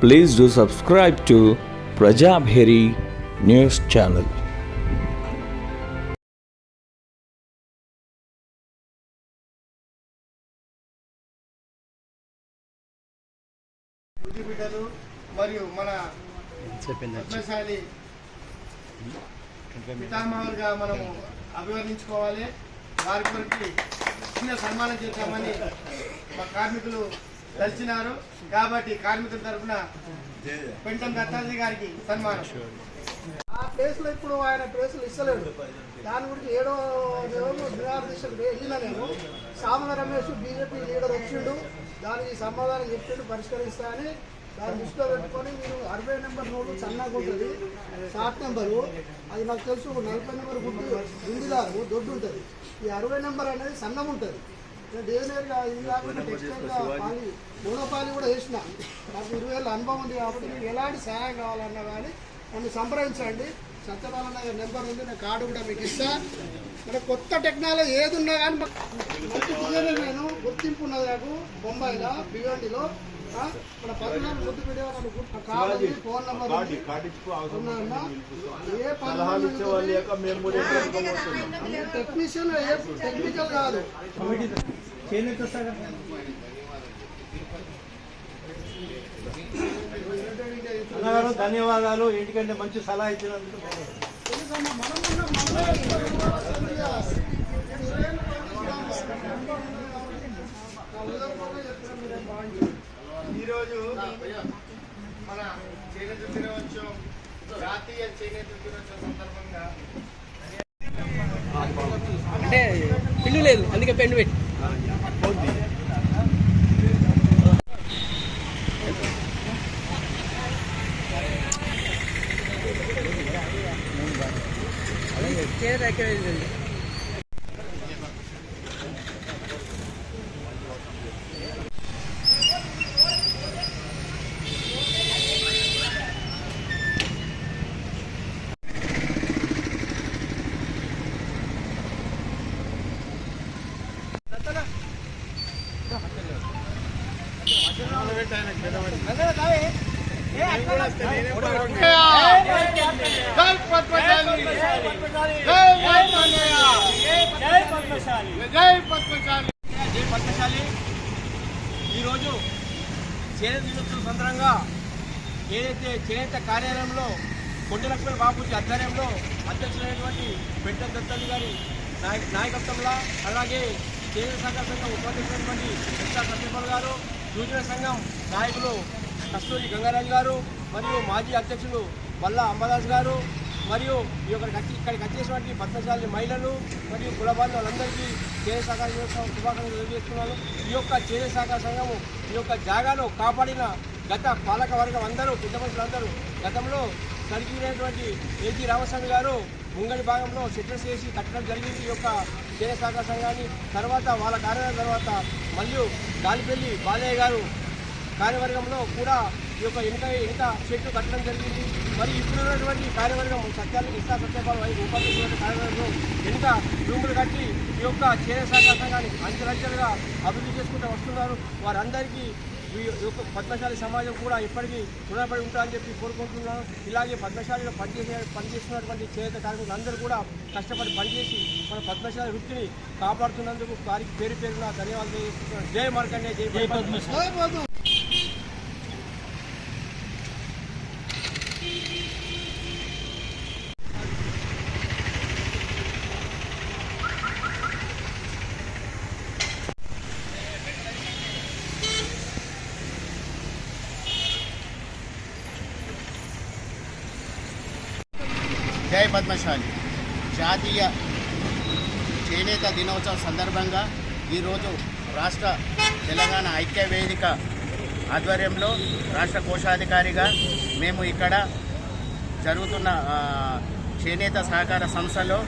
Please do subscribe to Prajabheri News Channel. బుద్ధి బిడ్డలు మరియు మన పద్మశాలి పితామహులుగా మనము అభివర్ణించుకోవాలి వారి కొరికి చిన్న సన్మానం చేద్దామని మా కార్మికులు కలిసినారు కాబట్టి కార్మికుల తరఫున పెంటం దత్తాజీ గారికి సన్మానం. ఆ ప్లేస్లో ఇప్పుడు ఆయన ప్లేసులు ఇస్తలేడు. దాని గురించి ఏడో దిశకు వెళ్ళిన నేను. సామల రమేష్ బీజేపీ లీడర్ వచ్చిండు. దానికి సమాధానం చెప్పిండు పరిష్కరిస్తా అని. దాన్ని దృష్టిలో పెట్టుకొని మీరు అరవై నెంబర్ నోటు సన్నగా ఉంటుంది షార్ట్ నెంబరు. అది నాకు తెలుసు నలభై నెంబర్ గుడ్డు గుండిదారు దొడ్డు ఉంటుంది. ఈ అరవై నెంబర్ అనేది సన్నం ఉంటుంది. మూడోపాలి కూడా వేసిన నాకు ఇరవై ఏళ్ళ అనుభవం ఉంది కాబట్టి మీకు ఎలాంటి సహాయం కావాలన్నా కానీ నన్ను సంప్రదించండి. సత్యపాలన గారి నెంబర్ ఉంది నా కార్డు కూడా మీకు ఇస్తా. మన కొత్త టెక్నాలజీ ఏది ఉన్నా కానీ మంచి నేను గుర్తింపు ఉన్నది నాకు బొంబాయిలో భివండిలో ఆ, మన పద్నాలుగు ముద్దు వీడియో కార్డు ఫోన్ నెంబర్? ఏ పని టెక్నీషియన్ టెక్నికల్ కాదు. అన్నగారు ధన్యవాదాలు. ఏంటికంటే మంచి సలహా ఇచ్చినందుకు ఈరోజు మన చేనేత దినోత్సవం జాతీయ చేనేత దినోత్సవం సందర్భంగా అంటే పిల్లు లేదు అందుకే పెండు పెట్టి. చీర ఎక్కడ వెళ్ళింది జై పద్మశాలి. జై పద్మశాలి. జై పద్మశాలి. జై పద్మశాలి ఈరోజు చేనేత దినోత్సవం సందర్భంగా ఏదైతే చేనేత కార్యాలయంలో కొండ లక్ష్మణ బాబుజీ ఆధ్వర్యంలో అధ్యక్షులైనటువంటి పెంట దత్తాజీ గారి నాయకత్వంలో అలాగే చేనేత సహకార సంఘం ఉపాధ్యక్షులైనటువంటి ఎస్ఆర్ సత్యపాల్ గారు యువజన సంఘం నాయకులు కస్తూరి గంగారాజు గారు మరియు మాజీ అధ్యక్షులు వల్ల అంబదాస్ గారు మరియు ఈ యొక్క ఇక్కడికి వచ్చేసినటువంటి భద్రశాలి మహిళలు మరియు కులబాలు వాళ్ళందరికీ చేనే సహకార సంఘం శుభాకాంక్షలు తెలియజేస్తున్నాను. ఈ యొక్క చేనే సహకార సంఘము ఈ యొక్క జాగాను కాపాడిన గత పాలక వర్గం అందరూ పెద్ద మనుషులందరూ గతంలో సరిగినటువంటి ఏజీ రామస్వామి గారు ముంగడి భాగంలో సెటిల్స్ చేసి కట్టడం జరిగింది ఈ యొక్క చేనే సహకార సంఘాన్ని. తర్వాత వాళ్ళ కార్యాలయం తర్వాత మళ్ళీ గాలిపల్లి బాలయ్య గారు కార్యవర్గంలో కూడా ఈ యొక్క వెనుక వెనుక చెట్టు కట్టడం జరిగింది. మరి ఇప్పుడున్నటువంటి కార్యవర్గం సత్యాలు ఇస్తా సత్యపాల్ వైపు ఉపాధ్యక్షుల కార్యవర్గం వెనుక రూములు కట్టి ఈ యొక్క చేనే సహకార సంఘాన్ని అంచెలంచెలుగా అభివృద్ధి చేసుకుంటూ వస్తున్నారు. వారందరికీ ఈ యొక్క పద్మశాలి సమాజం కూడా ఇప్పటికీ రుణపడి ఉంటారని చెప్పి కోరుకుంటున్నాను. ఇలాగే పద్మశాలిలో పనిచేసే పనిచేస్తున్నటువంటి చేనేత కార్మికులు అందరూ కూడా కష్టపడి పనిచేసి మన పద్మశాలి వృత్తిని కాపాడుతున్నందుకు వారికి పేరు పేరున ధన్యవాదాలు. తెలియజేస్తున్నాను జై మార్కండే జై పద్మశాలి. జయ పద్మశాలి. జాతీయ చేనేత దినోత్సవం సందర్భంగా ఈరోజు రాష్ట్ర తెలంగాణ ఐక్య వేదిక ఆధ్వర్యంలో రాష్ట్ర కోశాధికారిగా మేము ఇక్కడ జరుగుతున్న చేనేత సహకార సంస్థలో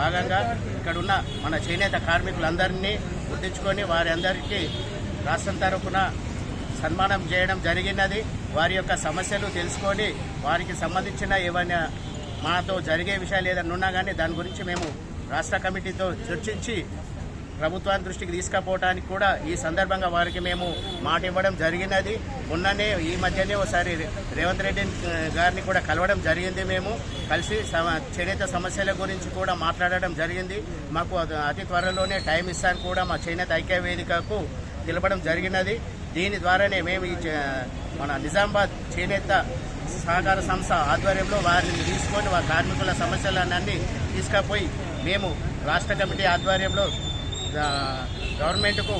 భాగంగా ఇక్కడున్న మన చేనేత కార్మికులందరినీ గుర్తించుకొని వారి అందరికీ రాష్ట్రం తరఫున సన్మానం చేయడం జరిగినది. వారి యొక్క సమస్యలు తెలుసుకొని వారికి సంబంధించిన ఏమైనా మాతో జరిగే విషయాలు ఏదైనా ఉన్నా కానీ దాని గురించి మేము రాష్ట్ర కమిటీతో చర్చించి ప్రభుత్వాన్ని దృష్టికి తీసుకుపోవడానికి కూడా ఈ సందర్భంగా వారికి మేము మాట ఇవ్వడం జరిగినది. మొన్ననే ఈ మధ్యనే ఒకసారి రేవంత్ రెడ్డి గారిని కూడా కలవడం జరిగింది మేము. కలిసి చేనేత సమస్యల గురించి కూడా మాట్లాడడం జరిగింది. మాకు అతి త్వరలోనే టైం ఇస్తాను కూడా మా చేనేత ఐక్య వేదికకు తెలపడం జరిగినది. దీని ద్వారానే మేము ఈ మన నిజామాబాద్ చేనేత సహకార సంస్థ ఆధ్వర్యంలో వారిని తీసుకొని వారి కార్మికుల సమస్యలన్నీ తీసుకపోయి మేము రాష్ట్ర కమిటీ ఆధ్వర్యంలో గవర్నమెంట్కు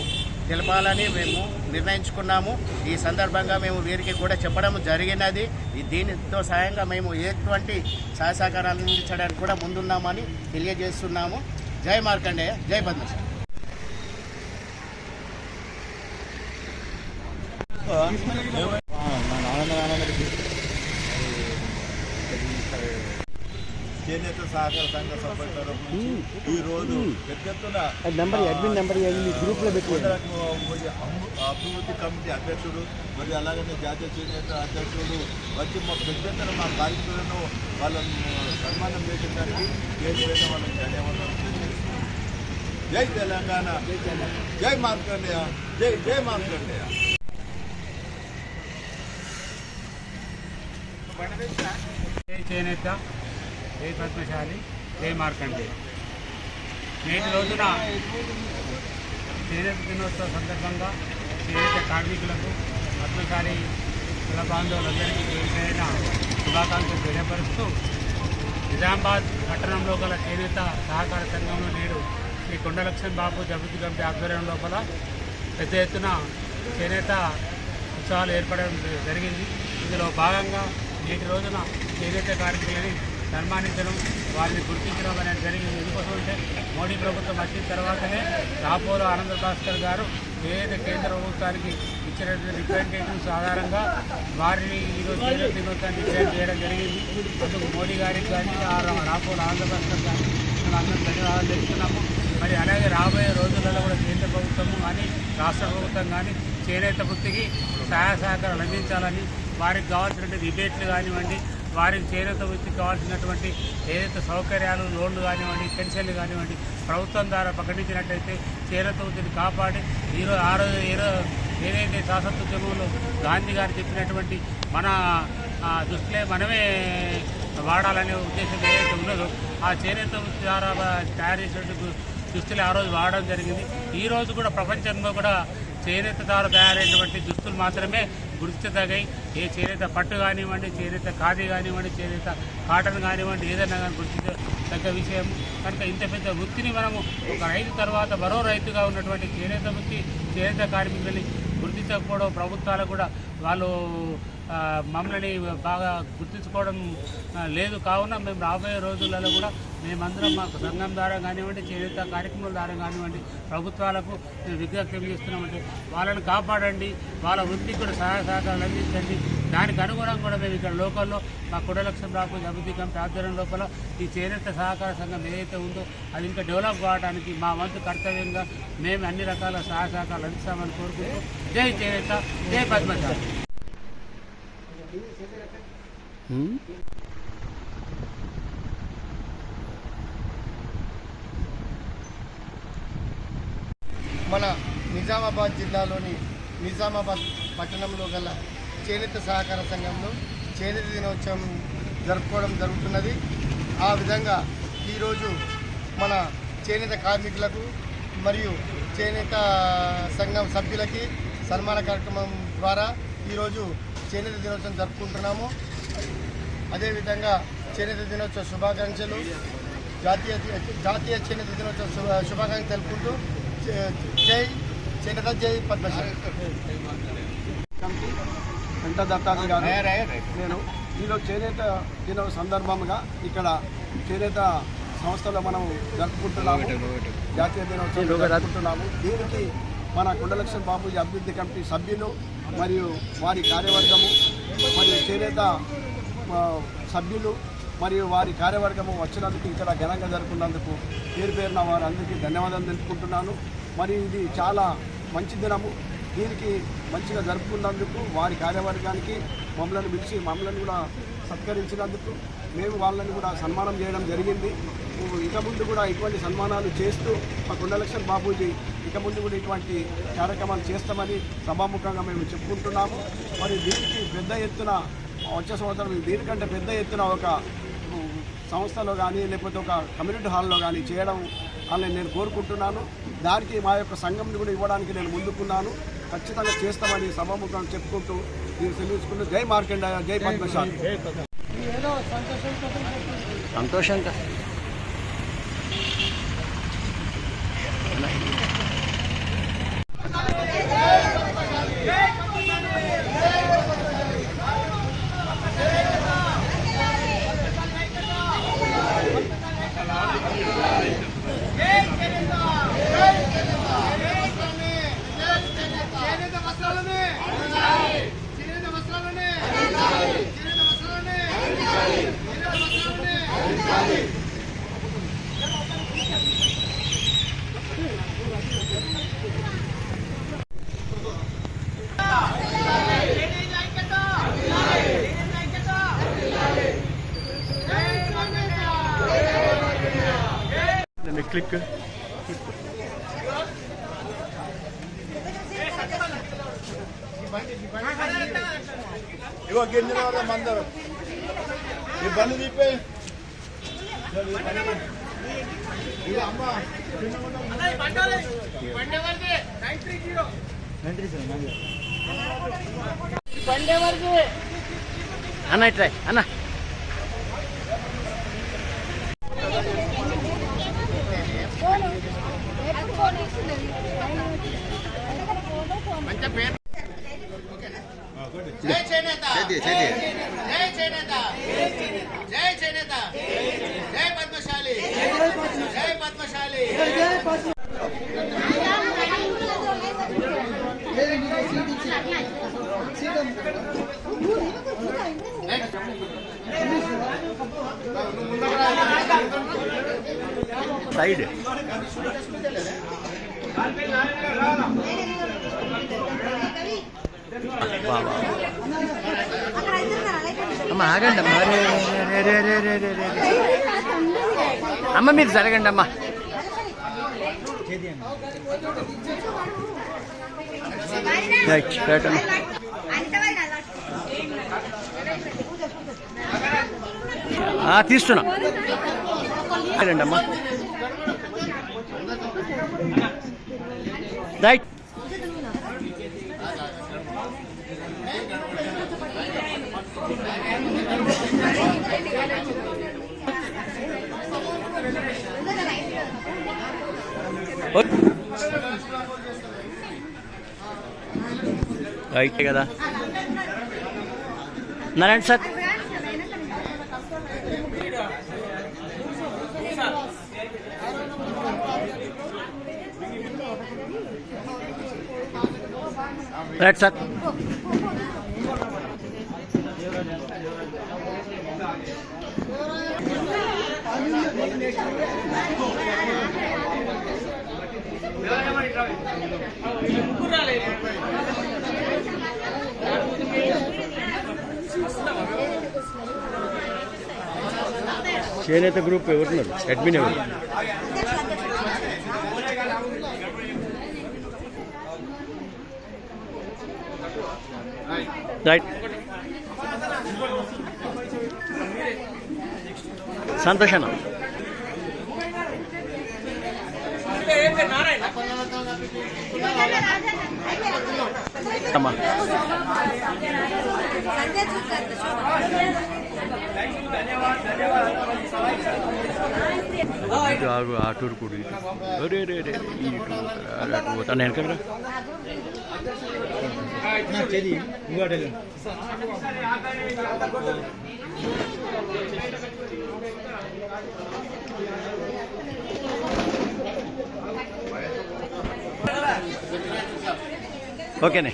తెలపాలని మేము నిర్ణయించుకున్నాము. ఈ సందర్భంగా మేము వీరికి కూడా చెప్పడం జరిగినది. దీనితో సాయంగా మేము ఎటువంటి సహాయ సహకారాలు అందించడానికి కూడా ముందున్నామని తెలియజేస్తున్నాము. జై మార్కండేయ జై పద్మశ్రీ. చేనేత సహకార సంఘ సభ్యుల తరపు నుంచి ఈ రోజు పెద్ద ఎత్తున నెంబర్ అడ్మిన్ నెంబర్ గ్రూప్లో పెట్టి కొండలకు పోయి అమ్ము- అభివృద్ధి కమిటీ అధ్యక్షుడు మరియు అలాగనే జాతీయ చేనేత అధ్యక్షుడు వచ్చి మా పెద్ద ఎత్తున మా కార్మికులను వాళ్ళను సన్మానం చేయడానికి పేరు పేద వాళ్ళకి ధన్యవాదాలు తెలియజేస్తున్నాం. జై తెలంగాణ. జై మార్కండేయ. జై జై మార్కండేయ. జై చేనేత. జై పద్మశాలి జై మార్కండే? నేటి రోజున చేనేత దినోత్సవ సందర్భంగా చేనేత కార్మికులకు పద్మశాలి కుల బాంధవులందరికీ పేరుపైన శుభాకాంక్షలు తెలియపరుస్తూ నిజామాబాద్ పట్టణంలో గల చేనేత సహకార సంఘంలో నేడు శ్రీ కొండలక్ష్మణ్ బాబు అభివృద్ధి కమిటీ ఆధ్వర్యం లోపల పెద్ద ఎత్తున చేనేత ఉత్సవాలు ఏర్పడడం జరిగింది. ఇందులో భాగంగా నేటి రోజున చేనేత కార్మికులని సన్మానించడం వారిని గుర్తించడం అనేది జరిగింది. ఎందుకోసమంటే మోడీ ప్రభుత్వం వచ్చిన తర్వాతనే రాపోలో ఆనంద భాస్కర్ గారు ఏదైతే కేంద్ర ప్రభుత్వానికి ఇచ్చినటువంటి రిప్రజెంటేటివ్స్ ఆధారంగా వారిని ఈరోజు చేనేత దినోత్సవాన్ని డిసైడ్ చేయడం జరిగింది. అందుకు మోడీ గారికి కానీ రాపోలో ఆనంద భాస్కర్ గారికి మేము అందరం ధన్యవాదాలు తెలుస్తున్నాము. మరి అలాగే రాబోయే రోజులలో కూడా కేంద్ర ప్రభుత్వము కానీ రాష్ట్ర ప్రభుత్వం కానీ చేనేత వృత్తికి సహాయ సహకారాలు అందించాలని వారికి కావాల్సినటువంటి రిబేట్లు కానివ్వండి వారికి చేనేత వృత్తికి కావాల్సినటువంటి ఏదైతే సౌకర్యాలు లోన్లు కానివ్వండి పెన్షన్లు కానివ్వండి ప్రభుత్వం ద్వారా ప్రకటించినట్టయితే చేనేత వృత్తిని కాపాడి ఈరోజు ఆ రోజు ఈరోజు ఏదైతే స్వాతంత్రోద్యమంలో గాంధీ గారు చెప్పినటువంటి మన దృష్టిలో దుస్తులే మనమే వాడాలనే ఉద్దేశం ఏదైతే ఉన్నదో ఆ చేనేత వృత్తి ద్వారా తయారు చేసినటువంటి దుస్తులు ఆ రోజు వాడడం జరిగింది. ఈ రోజు కూడా ప్రపంచంలో కూడా చేనేత ద్వారా తయారైనటువంటి దుస్తులు మాత్రమే గుర్తించదగాయి ఏ చేనేత పట్టు కానివ్వండి చేనేత ఖాదీ కానివ్వండి చేనేత కాటన్ కానివ్వండి ఏదైనా కానీ గుర్తించదగ్గ విషయం. కనుక ఇంత పెద్ద వృత్తిని మనము ఒక రైతు తర్వాత మరో రైతుగా ఉన్నటువంటి చేనేత వృత్తి చేనేత కార్మికులని గుర్తించకపోవడం ప్రభుత్వాలు కూడా వాళ్ళు మమ్మల్ని బాగా గుర్తించుకోవడం లేదు. కావున మేము రాబోయే రోజులలో కూడా మేమందరం మాకు సంఘం ద్వారా కానివ్వండి చేనేత కార్యక్రమాల ద్వారా కానివ్వండి ప్రభుత్వాలకు మేము విజ్ఞప్తి చేస్తున్నామంటే వాళ్ళని కాపాడండి వాళ్ళ వృత్తికి కూడా సహాయ సహకారాలు అందించండి. దానికి అనుగుణంగా కూడా మేము ఇక్కడ లోకల్లో మా కుడలక్ష్యం రాకు అభివృద్ధి కమిటీ ఆధ్వర్యం లోపల ఈ చేనేత సహకార సంఘం ఏదైతే ఉందో అది ఇంకా డెవలప్ కావడానికి మా వంతు కర్తవ్యంగా మేము అన్ని రకాల సహాయ సహకారాలు అందిస్తామని కోరుకుంటూ జై చేనేత జై పద్మశాలి మన నిజామాబాద్ జిల్లాలోని నిజామాబాద్ పట్టణంలో గల చేనేత సహకార సంఘంలో చేనేత దినోత్సవం జరుపుకోవడం జరుగుతున్నది. ఆ విధంగా ఈరోజు మన చేనేత కార్మికులకు మరియు చేనేత సంఘం సభ్యులకి సన్మాన కార్యక్రమం ద్వారా ఈరోజు చేనేత దినోత్సవం జరుపుకుంటున్నాము. అదేవిధంగా చేనేత దినోత్సవ శుభాకాంక్షలు జాతీయ జాతీయ చేనేత దినోత్సవ శుభ శుభాకాంక్షలు తెలుపుకుంటూ జై- చేనేత జై వెంట గారు నేను ఈరోజు చేనేత దినం సందర్భంగా ఇక్కడ చేనేత సంస్థలో మనం జరుపుకుంటున్నాము. జాతీయ దినోత్సవం జరుపుకుంటున్నాము. దీనికి మన కొండలక్ష్మణ్ బాబుజీ అభివృద్ధి కమిటీ సభ్యులు మరియు వారి కార్యవర్గము మరియు చేనేత సభ్యులు మరియు వారి కార్యవర్గము వచ్చినందుకు ఇక్కడ ఘనంగా జరుపుకున్నందుకు పేరు పేరున వారందరికీ ధన్యవాదాలు తెలుపుకుంటున్నాను. మరియు ఇది చాలా మంచి దినము. దీనికి మంచిగా జరుపుకున్నందుకు వారి కార్యవర్గానికి మమ్మల్ని పిలిచి మమ్మల్ని కూడా సత్కరించినందుకు మేము వాళ్ళని కూడా సన్మానం చేయడం జరిగింది. ఇక ముందు కూడా ఇటువంటి సన్మానాలు చేస్తూ మా కొండలక్ష్మణ్ బాబూజీ ఇక ముందు కూడా ఇటువంటి కార్యక్రమాలు చేస్తామని సభాముఖంగా మేము చెప్పుకుంటున్నాము. మరి దీనికి పెద్ద ఎత్తున వచ్చే సంవత్సరం దీనికంటే పెద్ద ఎత్తున ఒక సంస్థలో కానీ లేకపోతే ఒక కమ్యూనిటీ హాల్లో కానీ చేయడం అని నేను కోరుకుంటున్నాను. దానికి మా యొక్క సంఘంని కూడా ఇవ్వడానికి నేను ముందుకున్నాను. ఖచ్చితంగా చేస్తామని సభాముఖం చెప్పుకుంటూ నేను సెలవుకుంటూ జై మార్కండ జై పద్మశాలి. సంతోషంగా ఇగో గిన్నెల వాళ్ళ మందరం? ఈ బండి తీపే. ఇగో అమ్మ. అన్న ఇట్రా అన్న. జై చేనేత జై చేనేత జై చేనేత జై పద్మశాలి జై పద్మశాలి సైడ్ అమ్మ ఆగండి అమ్మ రే, రే, రే, రే, రే, రే, రే, రే. అమ్మ మీరు జరగండి అమ్మా రైట్, రైట్ అమ్మ. ఆ, తీస్తున్నా అమ్మా రైటే కదా. నారాయణ సార్. Right sir. చేనేత గ్రూప్ ఎవరున్నారు అడ్మిన్ ఎవరు? రైట్ సంతోషణ అమ్మా. ఆగు ఆటూరు కూడా ఇటు. రే రే పోతాను వెనకరా ఓకేనే.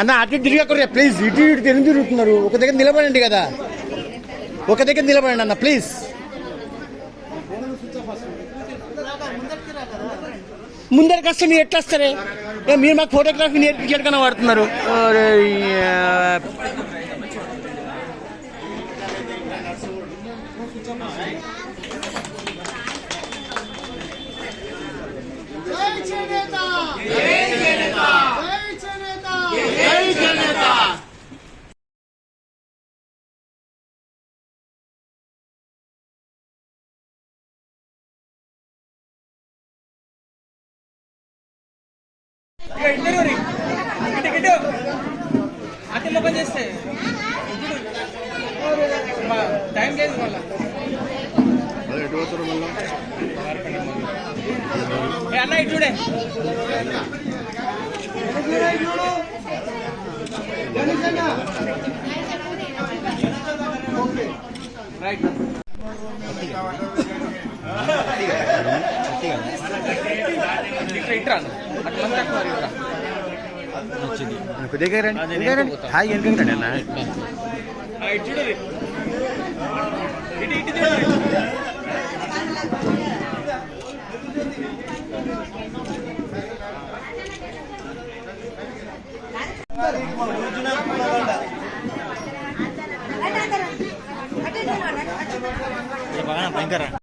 అన్న అటు ఇటు ప్లీజ్ ఇటు ఇటు తిరిగి తిరుగుతున్నారు? ఒక దగ్గర నిలబడండి కదా. ఒక దగ్గర నిలబడండి అన్న ప్లీజ్ ముందరికి వస్తే మీరు ఎట్లా వస్తారే? మీరు మాకు ఫోటోగ్రఫీ నేర్పించాడు కన్నా వాడుతున్నారు అతి లోపల చేస్తే టైం లేదు మళ్ళీ? అన్న ఇటు చూడే. రైట్. ఇట్లా ఇట్రా అట్లా తక్కువ ఇట్రా. కొద్దిగా రండి కొద్దిగా రండి హాయ్ అన్న. ఆ, ఇటు ఇటు ఇటు చూడు బాగా భయంకర